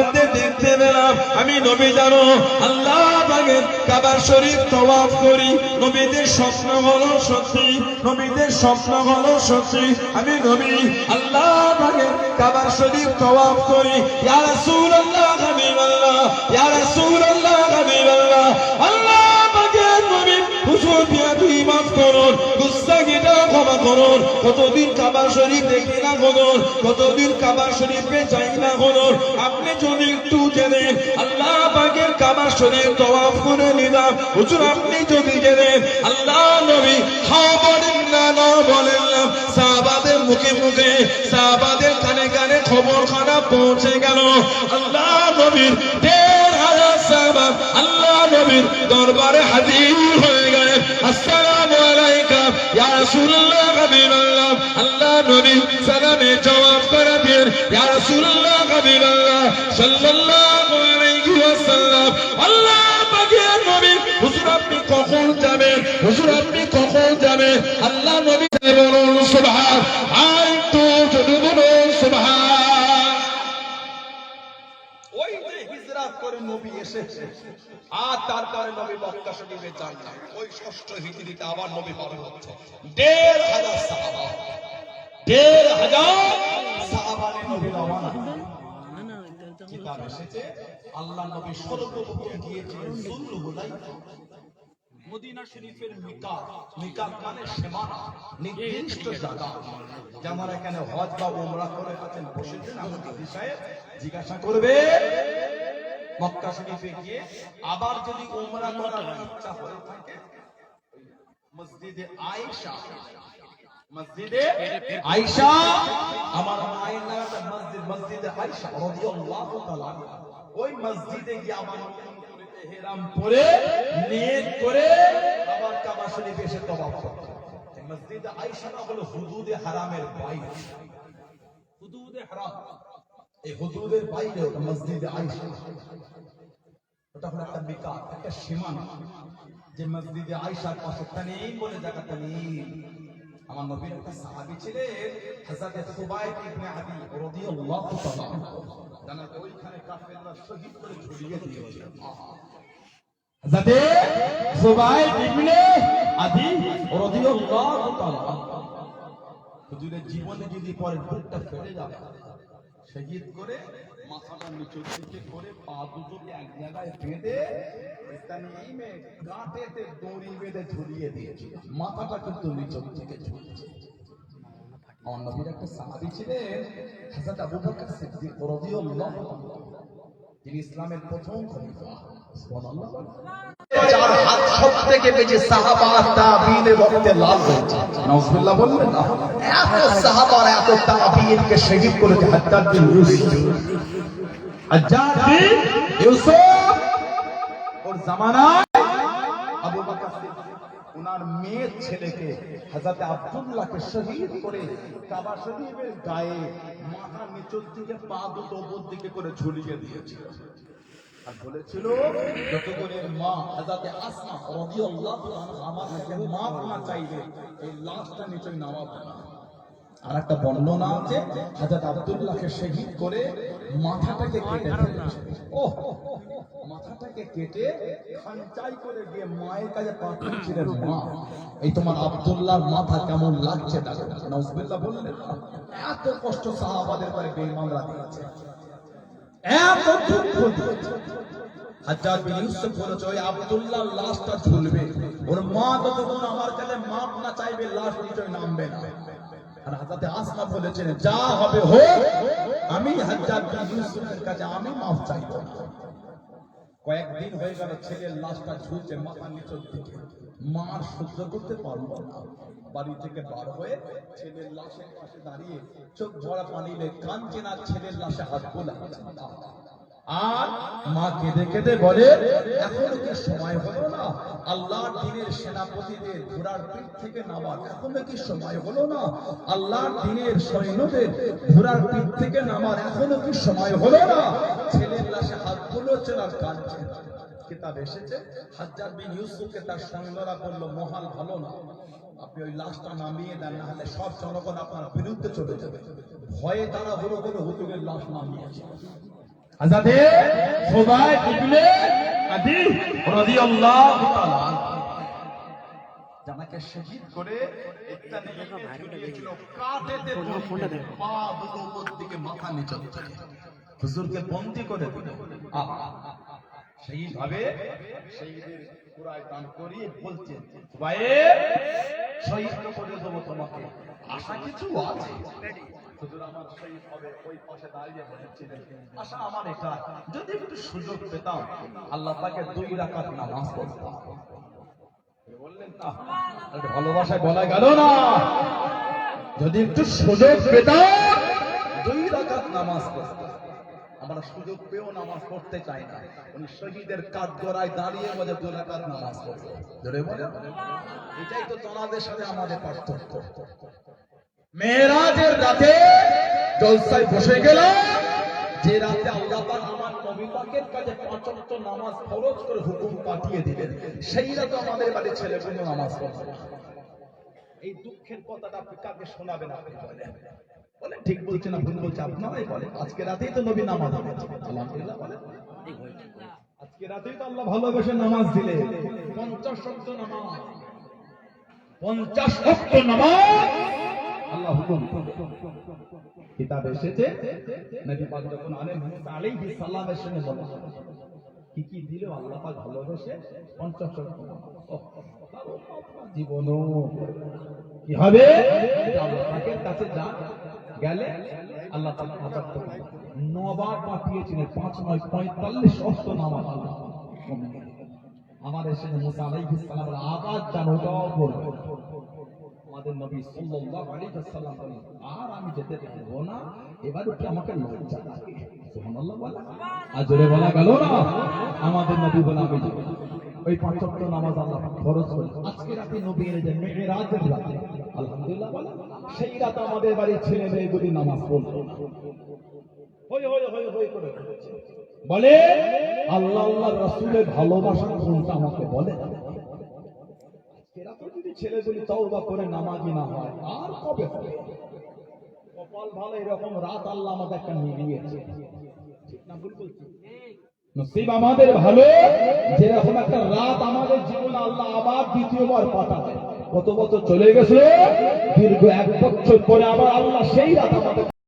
মধ্যে দেখতে পেলাম, আমি নবী জানো, আল্লাহ কাবার শরীফ তওয়াফ করি। নবীদের স্বপ্ন হলো সত্যি, নবীদের স্বপ্ন হলো সত্যি। আমি নবী, আল্লাহ কাবার শরীফ তওয়াফ করি। ইয়া রাসূলুল্লাহ হাবিবাল্লাহ, ইয়া রাসূলুল্লাহ হাবিবাল্লাহ করুন কতদিন কাবা শরীফ দেখি না করুন কতদিন কাবা শরীফে যাই না করুন আপনি যদি একটু জেনেন আল্লাহ পাকের কাবা শরীফ তওয়াফ করে নিলাম। হুজুর, আপনি যদি জেনেন আল্লাহ নবী হ্যাঁ বলেন না না বলেন না। সাহাবাদের মুখে মুখে, সাহাবাদের কানে কানে খবর খারাপ পৌঁছে গেল। আল্লাহ নবীর দেড় হাজার সাহাবা, আল্লাহ নবীর দরবারে হাজির হয়ে গেলেন। আসসালামু আল্লাহ জবাব ওয়াসাল্লাম। আল্লাহ পাকের নবী হুজুর কখন যাবেন? হুজুর কখন যাবেন? আল্লাহ নবী মক্কা শরীফে যান না। ওই ষষ্ঠ হিজরিতে আবার নবী পালন হচ্ছে। দেড় হাজার সাহাবা। দেড় হাজার সাহাবা নবী রওনা। কিতাব এসেছে। আল্লাহ নবী সর্বপ্রথম গিয়েছিলেন সুল হুলাইফা মদিনা শরীফের মিকাত। মিকাত মানে সীমানা নির্দিষ্ট জায়গা। যেমন এখানে হজ বা উমরা করে আছেন বসেছেন জিজ্ঞাসা করবে। মক্কা শরীফে গিয়ে আবার যদি উমরা করার ইচ্ছা হয়ে থাকে, মসজিদে আয়েশা মসজিদে আয়েশা, আমার মায়ের নাম মসজিদ, মসজিদে আয়েশা রাদিয়াল্লাহু তাআলা ওই মসজিদে গিয়ে আমার হেরাম পরে নিয়ত করে আবার কাবা শরীফে এসে তওয়াফ করতে মসজিদে আয়েশা হলো হুদুদে হারামের বাইরে। হুদুদে হারাম। এই হুদুদের বাইরে ওটা মসজিদে আয়েশা। ওটা হলো একটা বিকার, একটা সীমানা। যে মসজিদে আয়েশার পাশে তানিম বলে জায়গা, তানিম। আমার নবীর একটা সাহাবী ছিলেন, হযরত সুবাইব ইবনে আদি রাদিয়াল্লাহু তাআলা। জানা ওইখানে কাফেররা শহীদ করে ঝুলিয়ে দিয়েছে। হযরত সুবাইব ইবনে আদি রাদিয়াল্লাহু তাআলা। হুজুরের জীবনে যদি পরে বুকটা ফেটে যাবে শহীদ করে মাথাটা নিচের দিকে করে পা দুটোকে এক জায়গায় বেঁধে তানিমে গাঁটেতে দড়ি বেঁধে ঝুলিয়ে দিয়েছিল। মাথাটা কিন্তু নিচের থেকে ঝুলছে। আমার একটা সাহাবি ছিলেন হযরত আবু বকর সিদ্দিক রাদিয়াল্লাহু আনহু। তিনি ইসলামের প্রথম খলিফা। চার হাত সব থেকে বেশি সাহাবা তাবিনের রক্তে লাল হয়েছে। নাউজুবিল্লাহ বললেন না এত সাহাবার এত তাবিনকে শহীদ করেছে হাজ্জাজ বিন ইউসুফ বিন ইউসুফ ওর জামানায় আবু বকর সিদ্দিক ওনার মেয়ের ছেলেকে হযরত আব্দুল্লাহকে শহীদ করে কাবা শরীফের গায়ে মাথা নিচের দিকে পা দুটো উপর দিকে করে ঝুলিয়ে দিয়েছিল। আর বলেছিল যতক্ষণের মা হাজাতে আসমা রাদিয়াল্লাহু আমার কাছে মাপ না চাইলে এই লাশটা নিচে নামাবো না। আর একটা বর্ণনা আছে হাজাত আব্দুল্লাহকে শহীদ করে মাথাটাকে কেটে ফেলেছে। ও মাথাটাকে কেটে করে গিয়ে মায়ের কাছে মা, এই তোমার আব্দুল্লাহর মাথা কেমন লাগছে দেখো। বললেন, এত কষ্ট সাহাবাদের পরে বেঈমানরা দিয়েছে। এত দুঃখ দিয়েছে হাজ্জাজ বিন ইউসুফ বলেছে, ওই আব্দুল্লাহ লাশটা ঝুলবে। ওর মা যতক্ষণ আমার কাছে মাপ না চাইবে, লাশ নিচয় নামবে না। আর হাজাতে আসমা বলেছেন, যা হবে হোক, আমি হাজার বিন ইউসুফের কাছে আমি মাপ চাইব। কয়েকদিন হয়ে গেল ছেলের লাশটা ঝুলছে মাথার নিচের দিকে। মা আর সহ্য করতে পারল না। বাড়ি থেকে বার হয়ে ছেলের লাশের পাশে দাঁড়িয়ে চোখ ভরা পানিলে কাঁদছে না, ছেলের লাশে হাত বোলা আর মা কেঁদে কেঁদে বলে, এখনও কি সময় হলো না? আল্লাহ দিনের সেনাপতিদের ঘোড়ার পিঠ থেকে নামার এখনও কি সময় হলো না? আল্লাহ দিনের সৈন্যদের ঘোড়ার পিঠ থেকে নামার এখনও কি সময় হলো না? ছেলের তুলেছেন আর কাঁদছেন কিতাব এসেছে। হাজ্জার বিন ইউসুফকে তার সৈন্যরা বলল মহাল ভালো না। আপনি ওই লাশটা নামিয়ে দেন না হলে সব জনগণ আপনার বিরুদ্ধে চলে যাবে। ভয়ে তারা হলো করে হুজুরের লাশ নামিয়েছে। হাজাতে সোবাই ইবনে আদি রাদিয়াল্লাহু তাআলা জানাকে শহীদ করে একটা ঝুলিয়েছিল কাঁধেতে ধরে পা দুটো উপর দিকে মাথা নিচে হুজুরকে বন্দি করে দিল। আহা সেই ভাবে শহীদের কুরায় দান করিয়ে বলছেন শহীদ করে তোমাকে। আশা কিছু আছে? যদি একটু সুযোগ পেতাম দুই রাকাত নামাজ পড়তাম। ভালোবাসায় বলা গেল না। যদি একটু সুযোগ পেতাম, দুই নামাজ পড়তাম। আমরা সুযোগ পেয়েও নামাজ পড়তে চাই না। উনি শহীদের কাঠ গড়ায় দাঁড়িয়ে বলে দু নামাজ পড়বে। ধরে বলে? এটাই তো তোমাদের সাথে আমাদের পার্থক্য। মেয়েরাজের রাতে জলসায় বসে গেলাম। যে রাতে আল্লাহ পাক আমার নবী পাকের কাছে পাঁচ ওয়াক্ত নামাজ ফরজ করে হুকুম পাঠিয়ে দিলেন, সেই রাতে আমাদের বাড়ির ছেলেগুলো নামাজ পড়ছে। এই দুঃখের কথাটা আপনি কাকে শোনাবেন আপনি বলেন। বলেন ঠিক বলছে না ভুল বলছে আপনারাই বলেন আজকে রাতেই তো নবী নামাজ আলহামদুলিল্লাহ বলেন। আজকে রাতেই তো আল্লাহ ভালোবেসে নামাজ দিলে পঞ্চাশ শব্দ নামাজ। পঞ্চাশ শব্দ নামাজ। আল্লাহ হুকুম। কিতাব এসেছে নবী পাক যখন আলেন মুসা আলাইহিস সালামের সঙ্গে কি কি দিল আল্লাহ পাক ভালোবেসে? পঞ্চাশ শব্দ ওহ, জীবনও। কি হবে? আল্লাহ পাকের কাছে যা গেলে আল্লাহ তাআলা আজাদ নবার পাঠিয়েছিলেন পাঁচ নয় পঁয়তাল্লিশ অস্ত আল্লাহ আমাদের সঙ্গে মুসা আলাইহিস সালামের আবাদ জান ওটাও বলবে আমাদের নবী সাল্লাল্লাহু আলাইহি আমি যেতে পারব না, এবার আমাকে লজ্জা বলা। গেল না? আমাদের নবী বলে, আমি ওই পাঁচ নামাজ আল্লাহ ফরজ করে। আজকে রাতে নবী এর যে মেরাজের রাতে, আলহামদুলিল্লাহ বলা সেই রাতে আমাদের বাড়ির ছেলে মেয়েগুলি নামাজ করে বলে, আল্লাহ আল্লাহ রসুলের ভালোবাসা কোনটা আমাকে বলে। এরকম যদি ছেলেগুলি তওবা করে নামাজি না হয়, আর কবে হবে? কপাল ভালো এরকম রাত আল্লাহ আমাদের একটা মিলিয়েছে। ঠিক না ভুল বলছি? নসিব আমাদের ভালো। যেরকম একটা রাত আমাদের জীবনে আল্লাহ আবার দ্বিতীয়বার পাঠাবে কত বছর চলে গেছে? দীর্ঘ এক বছর পরে আবার আল্লাহ সেই রাত আমাদের